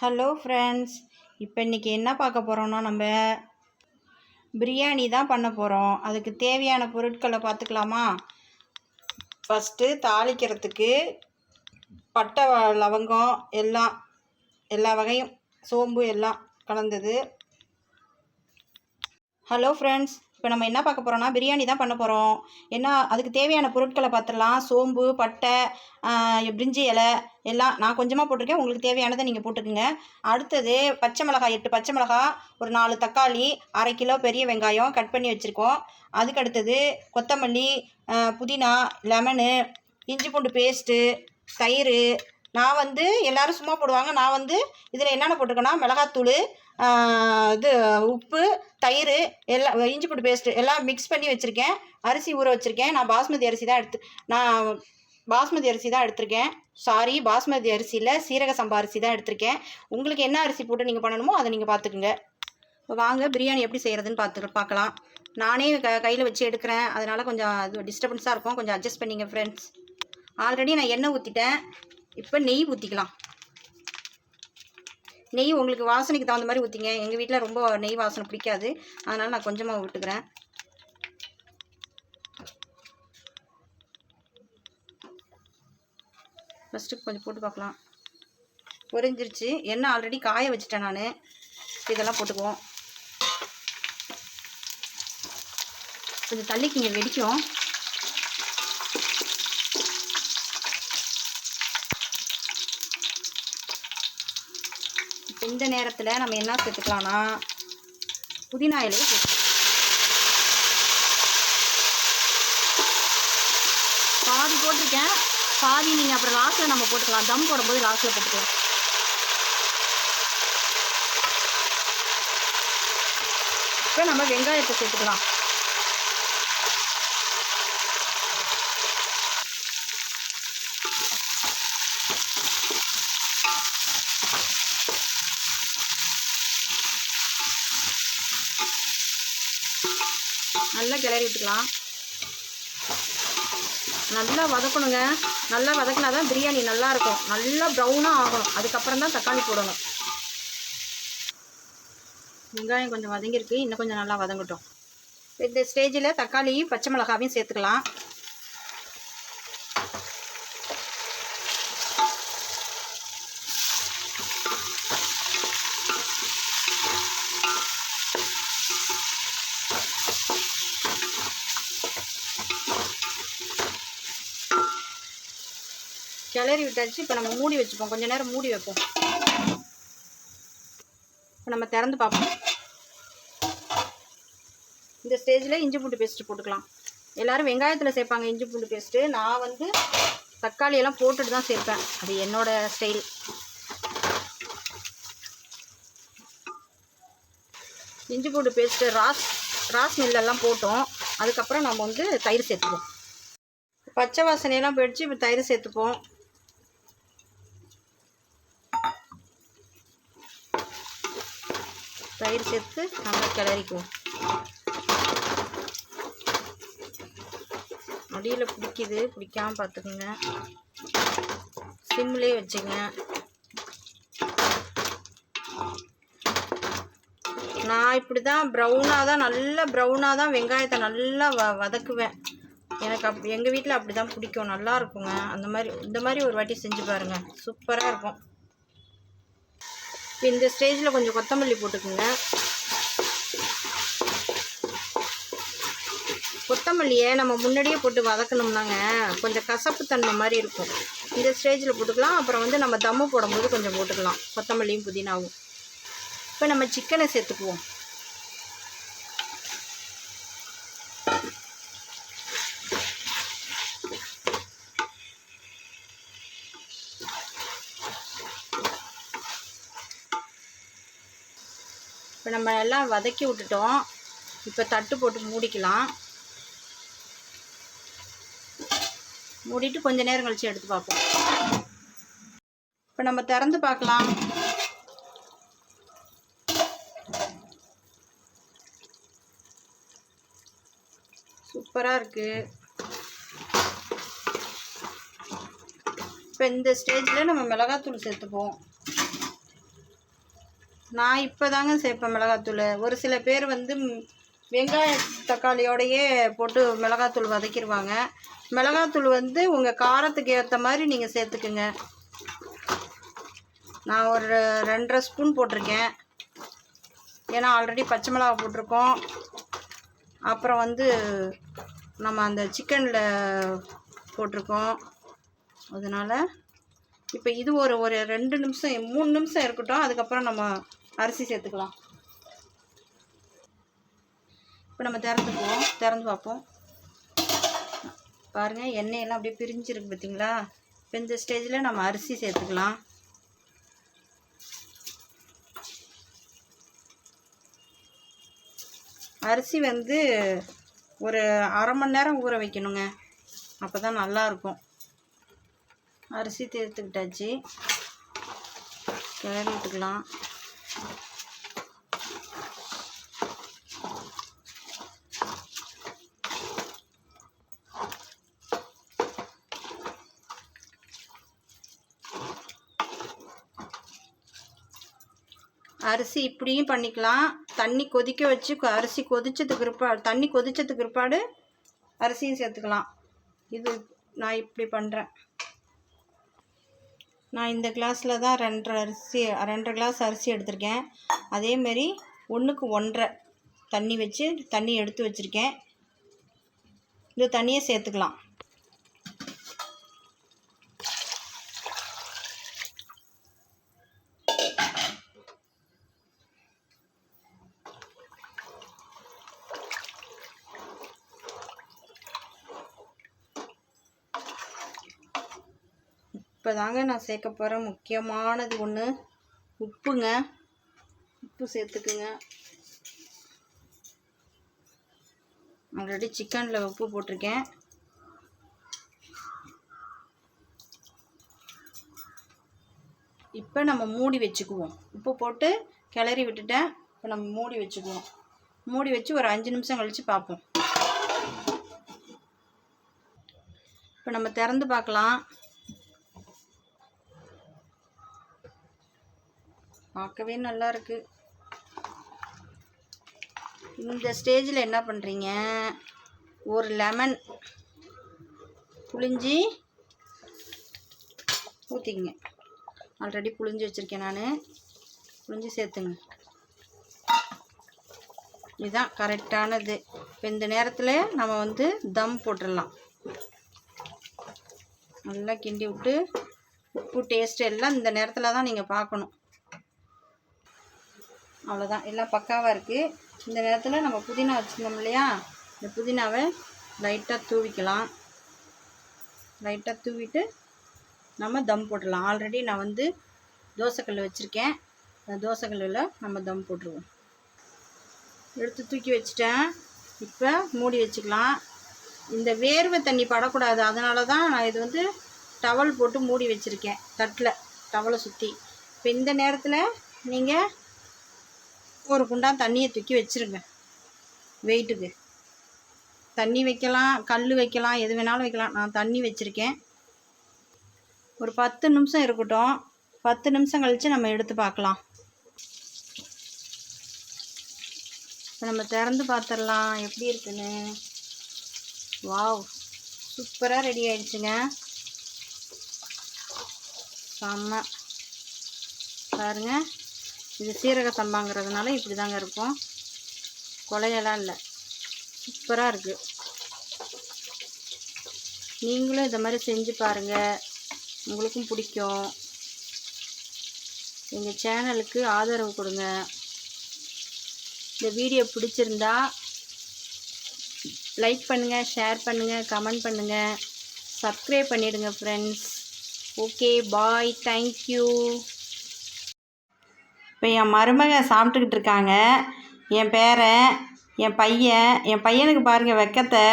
Hello friends இப்போ இன்றைக்கி என்ன பார்க்க போகிறோம்னா நம்ம பிரியாணி தான் பண்ண போகிறோம் அதுக்கு தேவையான பொருட்களை பார்த்துக்கலாமா? ஃபஸ்ட்டு தாளிக்கிறதுக்கு பட்டை லவங்கம் எல்லாம் எல்லா வகையும் சோம்பு எல்லாம் கலந்தது. ஹலோ ஃப்ரெண்ட்ஸ் இப்போ நம்ம என்ன பார்க்க போகிறோம்னா பிரியாணி தான் பண்ண போகிறோம் என்ன அதுக்கு தேவையான பொருட்களை பார்த்துடலாம். சோம்பு பட்டை பிரிஞ்சி இலை எல்லாம் நான் கொஞ்சமாக போட்டிருக்கேன். உங்களுக்கு தேவையானதை நீங்கள் போட்டுக்கோங்க. அடுத்தது பச்சை மிளகாய் எட்டு பச்சை மிளகாய் ஒரு நாலு தக்காளி அரை கிலோ பெரிய வெங்காயம் கட் பண்ணி வச்சுருக்கோம். அதுக்கு அடுத்தது கொத்தமல்லி புதினா லெமனு இஞ்சி பூண்டு பேஸ்ட்டு தயிர். நான் வந்து எல்லாரும் சும்மா போடுவாங்க. நான் வந்து இதில் என்னென்ன போட்டிருக்கேன்னா மிளகாத்தூள் இது உப்பு தயிர் எல்லாம் இஞ்சி பூண்டு பேஸ்ட்டு எல்லாம் மிக்ஸ் பண்ணி வச்சுருக்கேன். அரிசி ஊற வச்சுருக்கேன். நான் பாஸ்மதி அரிசி தான் எடுத்து நான் பாஸ்மதி அரிசி தான் எடுத்திருக்கேன். சாரி பாஸ்மதி அரிசியில் சீரக சம்பா அரிசி தான் எடுத்திருக்கேன். உங்களுக்கு என்ன அரிசி போட்டு நீங்கள் பண்ணணுமோ அதை நீங்கள் பார்த்துக்குங்க இப்போ வாங்க பிரியாணி எப்படி செய்கிறதுன்னு பார்த்து பார்க்கலாம் நானே க கையில் வச்சு எடுக்கிறேன். அதனால் கொஞ்சம் அது டிஸ்டர்பன்ஸாக இருக்கும். கொஞ்சம் அட்ஜஸ்ட் பண்ணிங்க ஃப்ரெண்ட்ஸ் ஆல்ரெடி நான் எண்ணெய் ஊற்றிட்டேன் இப்போ நெய் ஊற்றிக்கலாம் நெய் உங்களுக்கு வாசனைக்கு தகுந்த மாதிரி ஊற்றிங்க எங்கள் வீட்டில் ரொம்ப நெய் வாசனை பிடிக்காது. அதனால் நான் கொஞ்சமாக விட்டுக்கிறேன் ஃபஸ்ட்டு கொஞ்சம் போட்டு பார்க்கலாம். பொரிஞ்சிருச்சு. எண்ணெய் ஆல்ரெடி காய வச்சுட்டேன் நான். இதெல்லாம் போட்டுக்குவோம். கொஞ்சம் தள்ளிக்கிங்க வெடிக்கும். இந்த நேரத்தில் நம்ம என்ன சேர்த்துக்கலாம்னா புதினா இலையை சேர்த்துக்கலாம். பாதி போட்டிருக்கேன். பாதி நீங்கள் அப்புறம் லாஸ்ட்டில் நம்ம போட்டுக்கலாம். தம் போடும்போது லாஸ்ட்டில் போட்டுக்கலாம். இப்போ நம்ம வெங்காயத்தை சேர்த்துக்கலாம். கிளறி விட்டுக்கலாம். நல்லா வதக்கணுங்க. நல்லா வதக்கினா தான் பிரியாணி நல்லாயிருக்கும் நல்லா ப்ரௌனாக ஆகணும். அதுக்கப்புறம் தான் தக்காளி போடணும். வெங்காயம் கொஞ்சம் வதங்கியிருக்கு. இன்னும் கொஞ்சம் நல்லா வதங்கட்டும். இந்த ஸ்டேஜில் தக்காளியும் பச்சை மிளகாவையும் சேர்த்துக்கலாம். கிளறி விட்டாச்சு. இப்போ நம்ம மூடி வச்சுப்போம். கொஞ்ச நேரம் மூடி வைப்போம். இப்போ நம்ம திறந்து பார்ப்போம். இந்த ஸ்டேஜில் இஞ்சி பூண்டு பேஸ்ட்டு போட்டுக்கலாம். எல்லோரும் வெங்காயத்தில் சேர்ப்பாங்க இஞ்சி பூண்டு பேஸ்ட்டு நான் வந்து தக்காளியெல்லாம் போட்டுட்டு தான் சேர்ப்பேன். அது என்னோட ஸ்டைல் இஞ்சி பூண்டு பேஸ்ட்டு ராஸ் ராஸ் மில்லெல்லாம் போட்டோம். அதுக்கப்புறம் நம்ம வந்து தயிர் சேர்த்துப்போம் பச்சை வாசனையெல்லாம் போயிடுச்சு. இப்போ தயிர் சேர்த்துப்போம். தயிர் சேர்த்து நல்லா கிளறிக்குவோம். அடியில் பிடிக்குது. பிடிக்காமல் பார்த்துக்குங்க. சிம்லேயே வச்சுங்க. நான் இப்படி தான் ப்ரௌனாக தான் நல்லா ப்ரௌனாக தான் வெங்காயத்தை நல்லா வ வதக்குவேன். எனக்கு அப் எங்கள் வீட்டில் அப்படி தான் பிடிக்கும். நல்லா இருக்குங்க. அந்த மாதிரி இந்த மாதிரி ஒரு வாட்டி செஞ்சு பாருங்கள் சூப்பராக இருக்கும். இப்போ இந்த ஸ்டேஜில் கொஞ்சம் கொத்தமல்லி போட்டுக்குங்க. கொத்தமல்லியை நம்ம முன்னாடியே போட்டு வதக்கணும்னாங்க. கொஞ்சம் கசப்பு தன்மை மாதிரி இருக்கும். இந்த ஸ்டேஜில் போட்டுக்கலாம். அப்புறம் வந்து நம்ம தம்மு போடும்போது கொஞ்சம் போட்டுக்கலாம். கொத்தமல்லியும் புதினாவும். இப்போ நம்ம சிக்கனை சேர்த்துக்குவோம். இப்போ நம்ம எல்லாம் வதக்கி விட்டுட்டோம். இப்போ தட்டு போட்டு மூடிக்கலாம். மூடிட்டு கொஞ்ச நேரம் கழித்து எடுத்து பார்ப்போம். இப்போ நம்ம திறந்து பார்க்கலாம். சூப்பராக இருக்குது இப்போ இந்த ஸ்டேஜில் நம்ம மிளகாத்தூள் சேர்த்துப்போம். நான் இப்போ தாங்க சேர்ப்பேன் மிளகாத்தூள். ஒரு சில பேர் வந்து வெங்காய தக்காளியோடையே போட்டு மிளகாத்தூள் வதக்கிடுவாங்க மிளகாத்தூள் வந்து உங்கள் காரத்துக்கு ஏற்ற மாதிரி நீங்கள் சேர்த்துக்குங்க. நான் ஒரு ரெண்டரை ஸ்பூன் போட்டிருக்கேன். ஏன்னா ஆல்ரெடி பச்சை மிளகா போட்டிருக்கோம். அப்புறம் வந்து நம்ம அந்த சிக்கனில் போட்டிருக்கோம். அதனால் இப்போ இது ஒரு ஒரு ரெண்டு நிமிஷம் மூணு நிமிஷம் இருக்கட்டும். அதுக்கப்புறம் நம்ம அரிசி சேர்த்துக்கலாம். இப்போ நம்ம திறந்துக்குவோம் திறந்து பார்ப்போம். பாருங்கள் எண்ணெயெல்லாம் அப்படியே பிரிஞ்சிருக்கு பார்த்தீங்களா இப்போ இந்த ஸ்டேஜில் நம்ம அரிசி சேர்த்துக்கலாம். அரிசி வந்து ஒரு அரை மணி நேரம் ஊற வைக்கணுங்க. அப்போ தான் நல்லாயிருக்கும் அரிசி தேர்த்துக்கிட்டாச்சு. கிளறி விட்டுக்கலாம். அரிசி இப்படியும் பண்ணிக்கலாம். தண்ணி கொதிக்க வச்சு அரிசி கொதிச்சதுக்கு பிற்பாடு தண்ணி கொதிச்சதுக்கு பிற்பாடு அரிசியும் சேர்த்துக்கலாம். இது நான் இப்படி பண்ணுறேன் நான் இந்த கிளாஸில் தான் ரெண்டரை அரிசி ரெண்டரை கிளாஸ் அரிசி எடுத்திருக்கேன். அதேமாரி ஒன்றுக்கு ஒன்றரை தண்ணி வச்சு தண்ணி எடுத்து வச்சுருக்கேன். இந்த தண்ணியை சேர்த்துக்கலாம். இப்போ தாங்க நான் சேர்க்க போகிற முக்கியமானது ஒன்று உப்புங்க. உப்பு சேர்த்துக்குங்க. ஆல்ரெடி சிக்கனில் உப்பு போட்டிருக்கேன். இப்போ நம்ம மூடி வச்சுக்குவோம். உப்பு போட்டு கிளறி விட்டுட்டேன். இப்போ நம்ம மூடி வச்சுக்குவோம். மூடி வச்சு ஒரு அஞ்சு நிமிஷம் கழித்து பார்ப்போம். இப்போ நம்ம திறந்து பார்க்கலாம். பார்க்கவே நல்லா இருக்கு இந்த ஸ்டேஜில் என்ன பண்ணுறீங்க ஒரு லெமன் புளிஞ்சி ஊற்றிங்க ஆல்ரெடி புளிஞ்சு வச்சுருக்கேன் நான். புளிஞ்சு சேர்த்துங்க. இதுதான் கரெக்டானது. இப்போ இந்த நேரத்தில் நம்ம வந்து தம் போட்டுடலாம். நல்லா கிண்டி விட்டு உப்பு டேஸ்ட் எல்லாம் இந்த நேரத்தில் தான் நீங்கள் பார்க்கணும். அவ்வளோதான் எல்லாம் பக்காவாக இருக்குது இந்த நேரத்தில் நம்ம புதினா வச்சுருந்தோம் இல்லையா? இந்த புதினாவை லைட்டாக தூவிக்கலாம். லைட்டாக தூவிட்டு நம்ம தம் போட்டுடலாம். ஆல்ரெடி நான் வந்து தோசைக்கல் வச்சுருக்கேன். அந்த தோசைக்கல்லில் நம்ம தம் போட்டுருவோம். எடுத்து தூக்கி வச்சுட்டேன். இப்போ மூடி வச்சுக்கலாம். இந்த வேர்வை தண்ணி படக்கூடாது. அதனால தான் நான் இது வந்து டவல் போட்டு மூடி வச்சுருக்கேன். தட்டில் டவலை சுற்றி இப்போ இந்த நேரத்தில் நீங்கள் ஒரு குண்டான் தண்ணியை தூக்கி வச்சுருங்க. வெயிட்டுக்கு. தண்ணி வைக்கலாம் கல் வைக்கலாம் எது வேணாலும் வைக்கலாம். நான் தண்ணி வச்சுருக்கேன். ஒரு பத்து நிமிஷம் இருக்கட்டும். பத்து நிமிஷம் கழித்து நம்ம எடுத்து பார்க்கலாம். இப்போ நம்ம திறந்து பார்த்துடலாம். எப்படி இருக்குன்னு? வாவ். சூப்பராக ரெடி ஆயிடுச்சுங்க. செம்ம. பாருங்க. இது சீரக சம்பாங்கிறதுனால இப்படி தாங்க இருக்கும். கொலையெல்லாம் இல்லை. சூப்பராக இருக்குது நீங்களும் இதை மாதிரி செஞ்சு பாருங்கள் உங்களுக்கும் பிடிக்கும். எங்கள் சேனலுக்கு ஆதரவு கொடுங்க. இந்த வீடியோ பிடிச்சிருந்தா லைக் பண்ணுங்கள் ஷேர் பண்ணுங்கள் கமெண்ட் பண்ணுங்கள் சப்ஸ்கிரைப் பண்ணிவிடுங்க ஃப்ரெண்ட்ஸ் ஓகே பாய். தேங்க்யூ இப்போ என் மருமக சாப்பிட்டுக்கிட்டு இருக்காங்க என் பேரன் என் பையன் என் பையனுக்கு பாருங்கள் வெக்கத்தை.